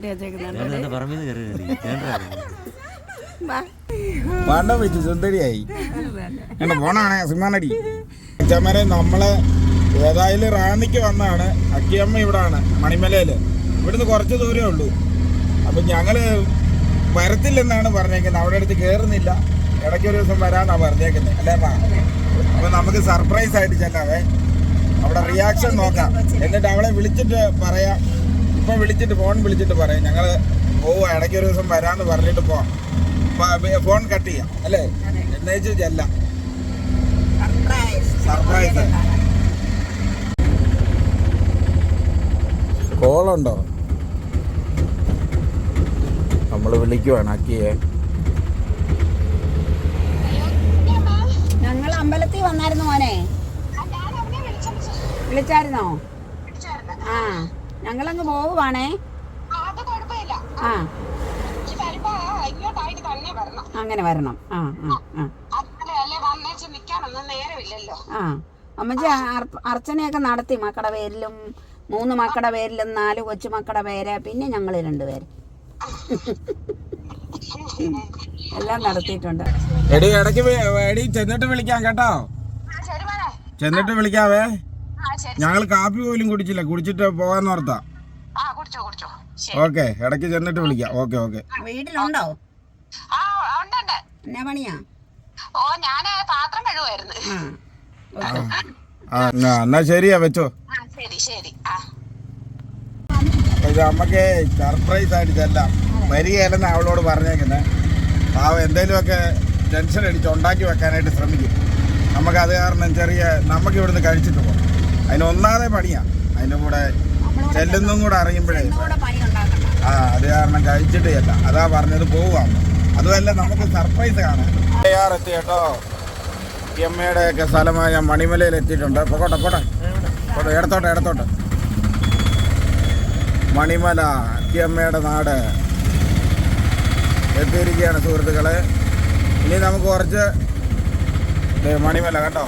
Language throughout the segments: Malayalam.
എന്റെ വണ്ണം വെച്ച് സുന്ദരിയായി. എന്നെ പോണാണേ സിംഹാനടി. അച്ഛന്മാരെ നമ്മൾ ഏതായാലും റാന്നിക്ക് വന്നാണ്. അക്കിയമ്മ ഇവിടാണ് മണിമലയിൽ. ഇവിടുന്ന് കുറച്ച് ദൂരമേ ഉള്ളൂ. അപ്പൊ ഞങ്ങൾ വരത്തില്ലെന്നാണ് പറഞ്ഞേക്കുന്നത്. അവിടെ അടുത്ത് കയറുന്നില്ല ഇടയ്ക്ക് ഒരു ദിവസം വരാനാ പറഞ്ഞേക്കുന്നത്. അല്ലേ അപ്പൊ നമുക്ക് സർപ്രൈസ് ആയിട്ട് ചെല്ലാവേ. അവിടെ റിയാക്ഷൻ നോക്കാം. എന്നിട്ട് അവളെ വിളിച്ചിട്ട് പറയാം. ഇപ്പൊ വിളിച്ചിട്ട് ഫോൺ വിളിച്ചിട്ട് പറയും. ഞങ്ങൾ പോവുക ഇടയ്ക്ക് ഒരു ദിവസം വരാന്ന് പറഞ്ഞിട്ട് പോവാം. ഫോൺ കട്ട് ചെയ്യാം. അല്ലേ? എന്നേച്ച് ചെല്ല. സർപ്രൈസ് കോളുണ്ടോ? നമ്മൾ വിളിക്കുവാണ് അക്കിയെ. ഞങ്ങൾ അമ്പലത്തിൽ വന്നായിരുന്നു മോനെ. വിളിച്ചായിരുന്നോ. ആ. ഞങ്ങളങ്ങ് പോവുവാണേ. ആ അങ്ങനെ വരണം. ആ ആ അമ്മച്ചി അർച്ചനയൊക്കെ നടത്തി മക്കളുടെ പേരിലും മൂന്ന് മക്കളുടെ പേരിലും നാല് കൊച്ചു മക്കളുടെ പേര് പിന്നെ ഞങ്ങൾ രണ്ടുപേര് എല്ലാം നടത്തിയിട്ടുണ്ട്. എടി ഇടയ്ക്ക് എടി ചെന്നിട്ട് വിളിക്കാം കേട്ടോ. ചെന്നിട്ട് വിളിക്കാവേ. ഞങ്ങൾ കാപ്പി പോലും കുടിച്ചില്ല. കുടിച്ചിട്ട് പോകാൻ ഓർത്താ. ആ കുടിച്ചോ കുടിച്ചോ. ശരി. ഓക്കെ ഇടയ്ക്ക് ചെന്നിട്ട് വിളിക്കാം. ഓക്കെ. ഓക്കെ വീട്ടിലുണ്ടോ? ആ ഉണ്ട് ഉണ്ട് എന്നാ പണിയാ? ഓ ഞാൻ പാത്രം കഴുവായിരുന്നു എന്നാ ശരിയാ വെച്ചോ. ആ ശരി ശരി. നമുക്ക് സർപ്രൈസ് ആയിട്ട് ചെല്ലാം വരികയല്ലെന്ന് അവളോട് പറഞ്ഞേക്കുന്നത് പാവ എന്തെങ്കിലുമൊക്കെ ടെൻഷൻ അടിച്ച് ഉണ്ടാക്കി വെക്കാനായിട്ട് ശ്രമിക്കും. നമുക്ക് അത് കാരണം ചെറിയ നമുക്ക് ഇവിടുന്ന് കഴിച്ചിട്ട് പോകാം. അതിന് ഒന്നാതെ പണിയാ. അതിന്റെ കൂടെ ചെല്ലുന്നും കൂടെ അറിയുമ്പോഴേ. ആ അത് കാരണം കഴിച്ചിട്ട് ചെല്ല. അതാ പറഞ്ഞത് പോവാന്ന്. അതുമല്ല നമുക്ക് സർപ്രൈസ് കാണാം എത്തി കേട്ടോ. ഈ അമ്മയുടെ ഒക്കെ സ്ഥലമായ മണിമലയിൽ എത്തിയിട്ടുണ്ട്. പോട്ടെ പോട്ടെ. പോട്ടെ ഇടത്തോട്ടെ ഇടത്തോട്ടെ. മണിമല അത്തിയമ്മയുടെ നാട് എത്തിയിരിക്കുകയാണ് സുഹൃത്തുക്കളെ. ഇനി നമുക്ക് കുറച്ച് മണിമല കേട്ടോ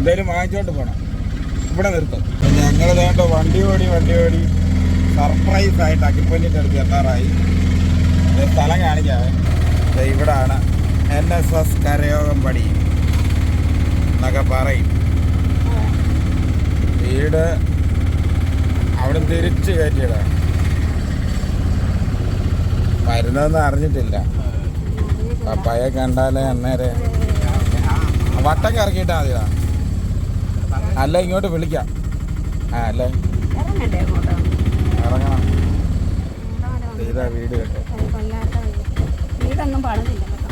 എന്തേലും വാങ്ങിച്ചോണ്ട് പോണം. ഇവിടെ നിർത്തും. ഞങ്ങൾ വേണ്ട വണ്ടി ഓടി വണ്ടി ഓടി സർപ്രൈസ് ആയിട്ട് അക്കിപ്പല്ലിന്റെ അടുത്ത് എത്താറായി. സ്ഥലം കാണിക്കാവേ ഇവിടാണ് എൻ എസ് എസ് കരയോഗം പടി എന്നൊക്കെ പറയും. വീട് അവിടെ തിരിച്ച് കയറ്റിയതാണ് വരുന്നതെന്ന് അറിഞ്ഞിട്ടില്ല. പപ്പായെ കണ്ടാലേ അന്നേരെ. വട്ടം കറക്കിയിട്ടാ മതിടാ അല്ല ഇങ്ങോട്ട് വിളിക്കാം. ആ അല്ലേ. ഇറങ്ങണം. ഇതാ വീട് കേട്ടോ. വീടൊന്നും പണിതില്ല കേട്ടോ.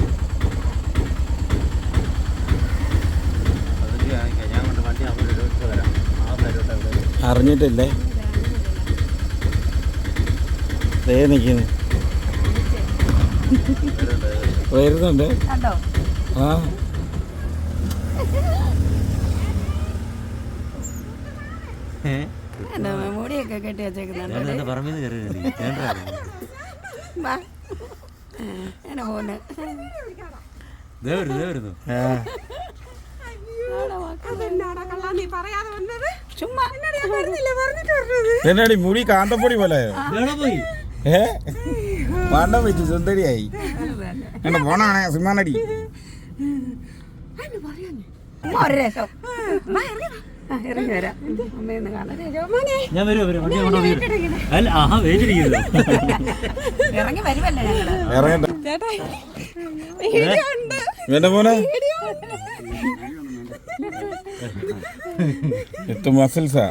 ഞാൻ കൊണ്ട് വണ്ടി അവിടെ ഇട്ട് വരാം. ആ പേരോട്ട് അറിഞ്ഞിട്ടില്ലേ? ദേ നിൽക്കുന്നു. വരുന്നുണ്ട്. കണ്ടോ? ആ. മുടിയൊക്കെ കെട്ടി വെച്ചേക്കുന്നുണ്ട് പറമ്പിൽ എന്നാടി മുടി കാന്തപ്പൊടി പോലെ? ഏ? വെച്ച് സുന്ദരിയായി. എന്നെ പോണാണേ സിമാനടി ചുമ്മാ ഒരു രസം. ആ, ഇറങ്ങി വരാം. അമ്മയൊന്ന് കാണാൻ ഞാൻ ഇറങ്ങി വരുമല്ലേ ഞങ്ങൾ? മോനെ? എട്ട് മസിൽസാ